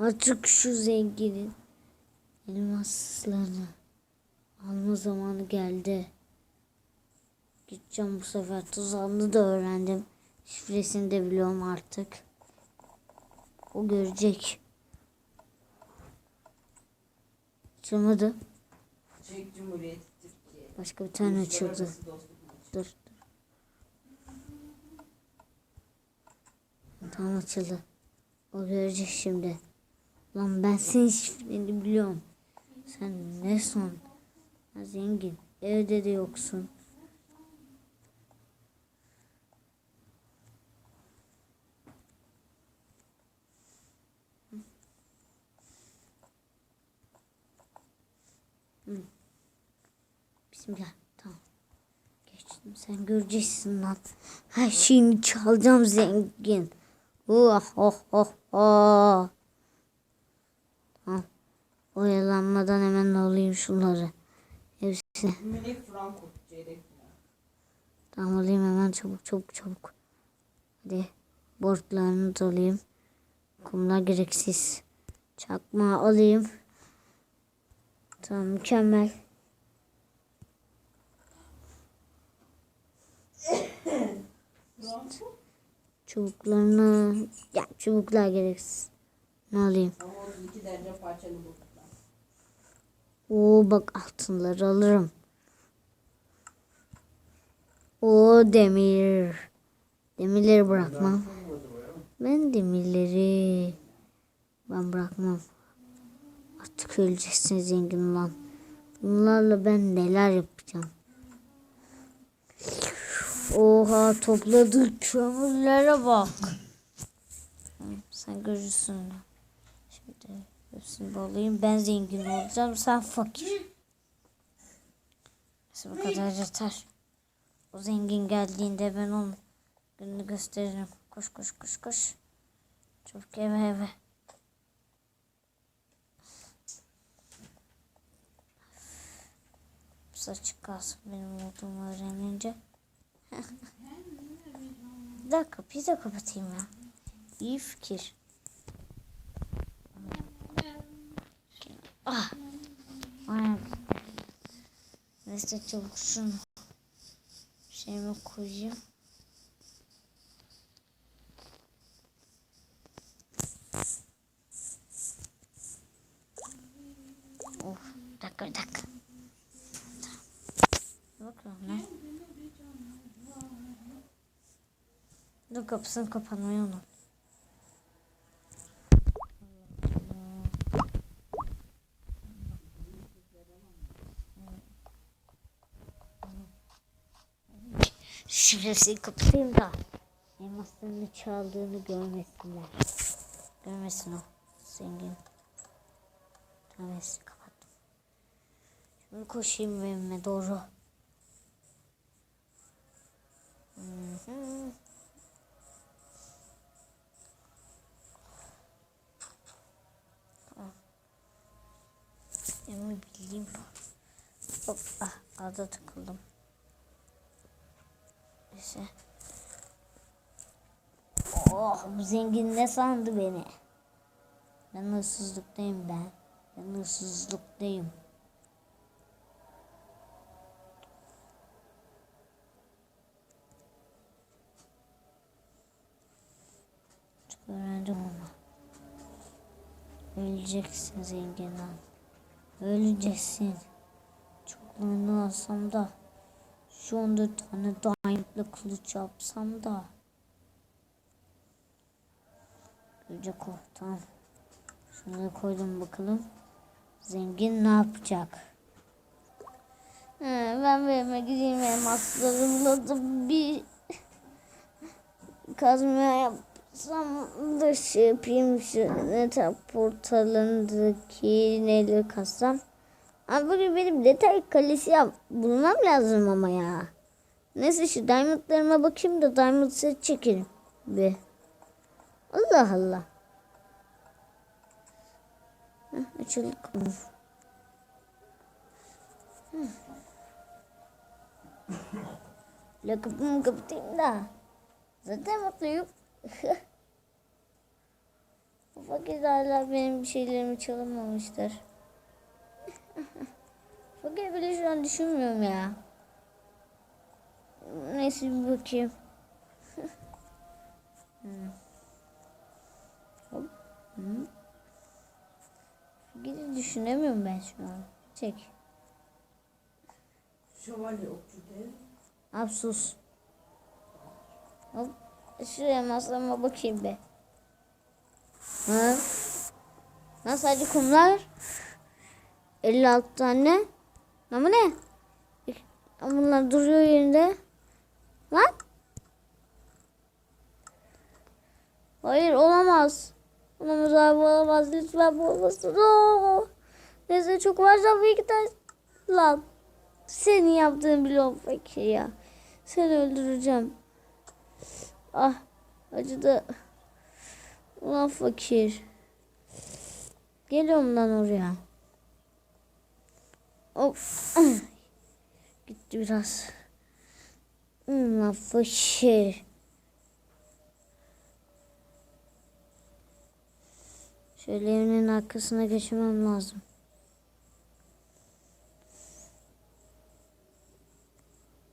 Artık şu zenginin elmaslarını alma zamanı geldi. Gideceğim bu sefer tuzağını da öğrendim. Şifresini de biliyorum artık. O görecek. Açılmadı. Çek Cumhuriyeti Türkiye. Başka bir tane açıldı. Dur. Tamam açıldı. O görecek şimdi. Lan ben senin şifreni biliyorum. Sen ne son? Zengin. Evde de yoksun. Hı. Bismillah. Tamam. Geçtim. Sen göreceksin lan. Her şeyini çalacağım zengin. Oh oh oh oh. Oyalanmadan hemen alayım şunları. Frankfurt çeyrek final. Tamam alayım hemen çabuk çabuk çabuk. Hadi. Bortlarını da alayım. Kumlar gereksiz. Çakma alayım. Tamam mükemmel. Çubuklarını ya çubuklar gereksiz. Ne alayım? ama 32 derece parçalı bulutlar. Oo bak altınları alırım. O demir. Demirleri bırakmam. Ben demirleri ben bırakmam. Artık öleceksin zengin olan. Bunlarla ben neler yapacağım. Oha topladık kömürlere bak. Sen görürsün. Hepsini bağlayayım. Ben zengin olacağım. Sen fakir. Neyse bu kadar yeter. O zengin geldiğinde ben onun gününü gösteririm. Koş koş koş koş. Çabuk eve eve. Açık kalsın benim olduğumu öğrenince. bir dakika de kapatayım ya. İyi fikir. Ah. Aynen. Neyse çabuk şunu şeyime koyayım. Bir dakika bir dakika. Bakalım ne? Dur kapısını kapanmayı unut. Şifresi kapatayım da elmaslarını çaldığını görmesinler. Görmesin o zengin. Tamam neyse, kapattım. Şimdi koşayım evime doğru. Hı hı. Tamam. Evimi. Hop ah arada takıldım. Neyse. Oh bu zengin ne sandı beni? Ben hırsızlıktayım ben. Ben hırsızlıktayım. Çok öğrendim ama. Öleceksin zengin lan. Öleceksin. Çoklarını alsam da şu 14 tane diamondlı kılıç yapsam da. Görecek o. Tamam. Şunu koydum bakalım. Zengin ne yapacak? He, ben bir evime gideyim elmaslarımla da bir kazma yapsam da şey yapayım şu netel portalındaki neleri kazsam. Abi bugün benim detay kalesi yap bulmam lazım ama ya. Neyse şu diamondlarıma bakayım da diamond set çekelim. Bir. Allah Allah. Heh, açıldık mı? Heh. La kapımı kapatayım da. Zaten mutluyum. Fakir hala benim bir şeylerimi çalamamışlar. Fakir bile şu an düşünmüyorum ya. Neyse bir bakayım. Hmm. Hı. Düşünemiyorum ben şu an. Çek. Şövalye okçu değil. Absus. Hop. Şuraya masama bakayım be. Ha? Lan sadece kumlar. 56 tane. Ama ne? Bunlar duruyor yerinde. Lan. Hayır olamaz. Olamaz abi olamaz. Lütfen bu olmasın. Oo. Neyse çok varsa bir iki tane. Lan. Senin yaptığın biliyorum fakir ya. Seni öldüreceğim. Ah acıdı. Ulan fakir. Geliyorum lan oraya. Hop. Gitti biraz. Ulan fakir. Şöyle evinin arkasına geçmem lazım.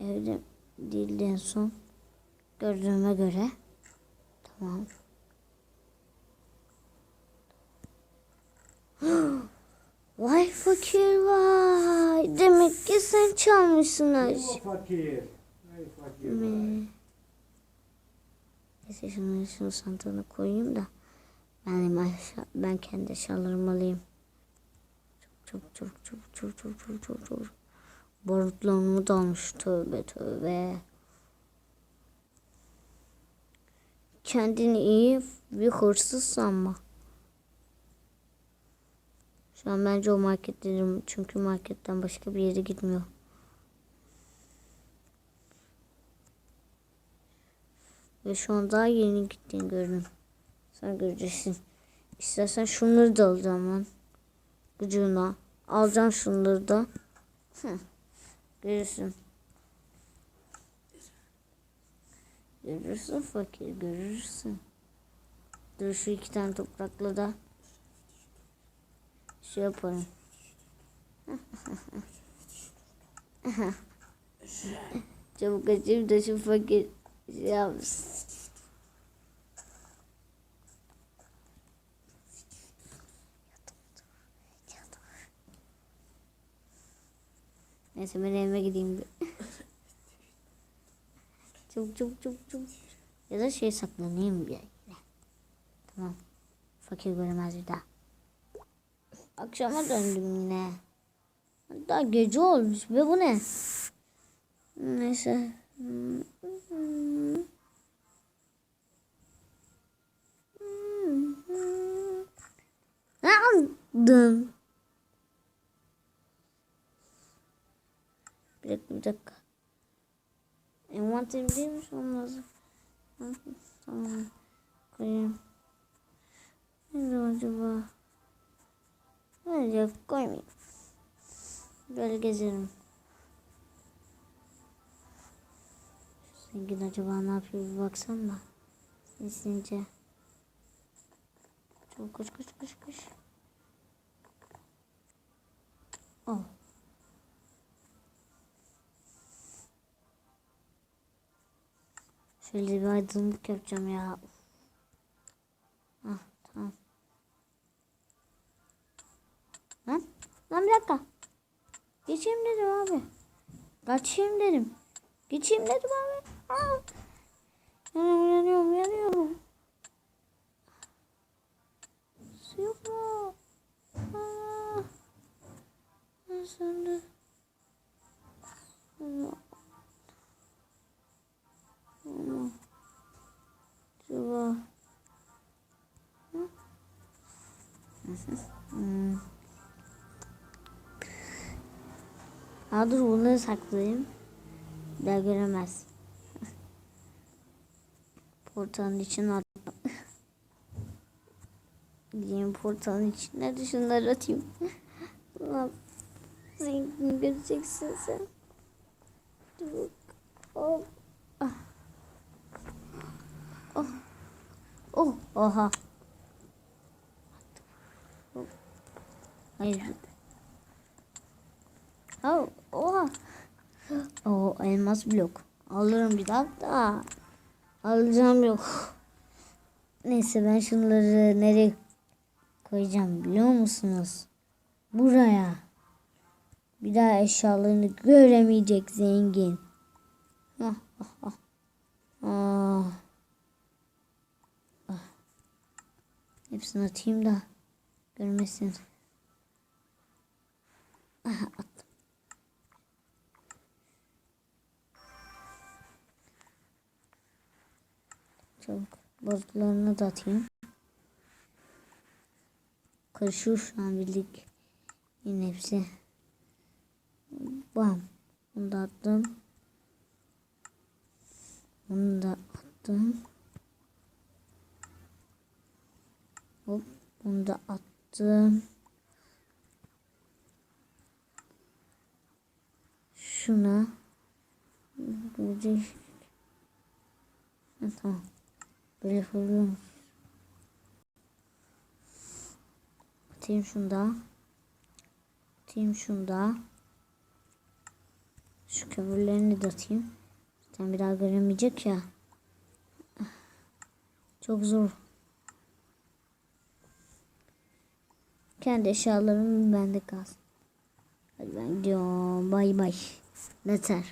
Evde değildi en son. Gördüğüme göre. Tamam. Vay fakir vay. Demek ki sen çalmışsın şeyi. fakir. Ey fakir. Neyse şunu, şunu santana koyayım da. Aşağı, ben kendi eşyalarımı alayım. Çabuk çabuk çabuk çabuk çabuk çabuk çabuk çabuk. Barutlarımı da almış tövbe tövbe. Kendini iyi bir hırsız sanma. Şu an bence o marketlerim çünkü marketten başka bir yere gitmiyor. Ve şu an daha yeni gittiğini gördüm. Sen göreceksin. İstersen şunları da alacağım lan. Gıcığına. Alacağım şunları da. Hı. Görürsün. Görürsün fakir görürsün. Dur şu iki tane toprakla da şey yaparım. Çabuk açayım da şu fakir şey yapsın. Neyse ben evime gideyim bir. çabuk çabuk çabuk çabuk. Ya da şey saklanayım bir yere. Tamam. Fakir göremez bir daha. Akşama döndüm yine. Daha gece olmuş ve bu ne? Neyse. Ne aldım? Dakika bir dakika. Envanterim değilmiş olmaz. Tamam. Koyayım. Nerede acaba? Nerede koymayayım. Böyle gezerim. Zengin acaba ne yapıyor bir baksana. Seslince. Çabuk koş koş koş koş. Oh. Şöyle bir aydınlık yapacağım ya. Ah tamam. Lan, lan bir dakika. Geçeyim dedim abi. Kaçayım dedim. Geçeyim dedim abi. Aa. Yanıyorum yanıyorum yanıyorum. Su yok mu? Aa. Ben söndü. Allah. Hı? Hmm. Aa dur bunları saklayayım. Daha göremez. Portalın içine attım. Gideyim portalın içine de şunları atayım. Lan zengin göreceksin sen. Dur. Hop. Ah. Oh. Oh. Oha. Hayır. Ha, oha. O elmas blok. Alırım bir dakika. Alacağım yok. Neyse ben şunları nereye koyacağım biliyor musunuz? Buraya. Bir daha eşyalarını göremeyecek zengin. Ah, ah. Ah. Ah. Hepsini atayım da görmesin. Aha, attım. Çabuk bozuklarını da atayım. Karışıyor şu an birlik. Yine hepsi. Bam. Bunu da attım. Bunu da attım. Hop. Bunu da attım. Şuna. Böyle. Ha, tamam. Böyle yapabiliyorum. Atayım şunu da. Atayım şunu. Şu kömürlerini de atayım. Zaten bir daha göremeyecek ya. Çok zor. Kendi eşyalarım bende kalsın. Hadi ben gidiyorum. Bay bay. Yeter.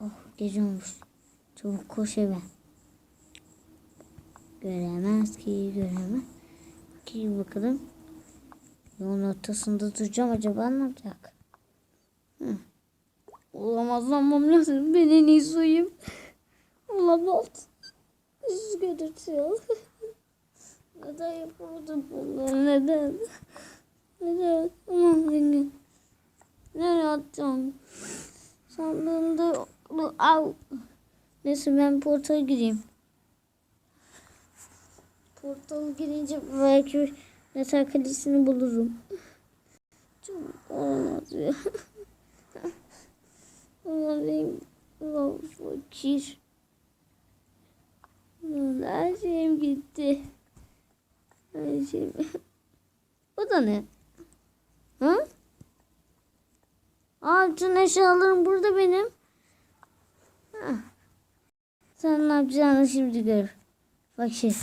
Oh gece olmuş. Çabuk koş eve. Göremez ki göremez ki bakalım. Yolun ortasında duracağım acaba ne yapacak? Hı. Olamaz lanmam lazım. Ben en iyi suyum. Olamaz. Ya. Neden yapamadım bunları? Neden? Neden? Aman zengin. Nereye atacağım? Sandığımda... Au. Neyse ben portala gireyim. Portala girince belki yatak kalesini bulurum. Çok olmaz ya. Ama benim babam fakir. Her şeyim gitti. Her şeyim. Bu da ne? Hı? Aa eşyalarım burada benim. Hah. Sen ne yapacağını şimdi gör. Fakir.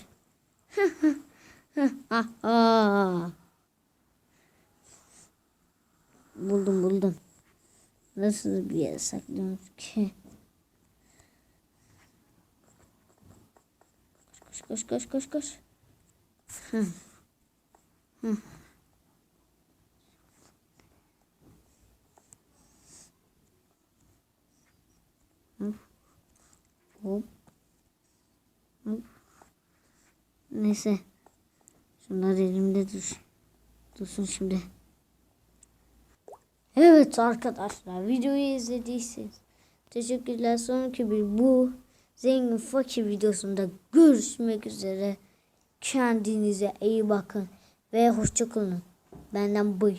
Aa. buldum buldum. Nasıl bir yere saklıyorum ki? Koş koş koş koş. Hı. Hı. Hop. Hop. Neyse. Şunlar elimde dur. Dursun şimdi. Evet arkadaşlar videoyu izlediyseniz teşekkürler. Sonraki bir bu zengin fakir videosunda görüşmek üzere. Kendinize iyi bakın ve hoşçakalın. Benden bıy.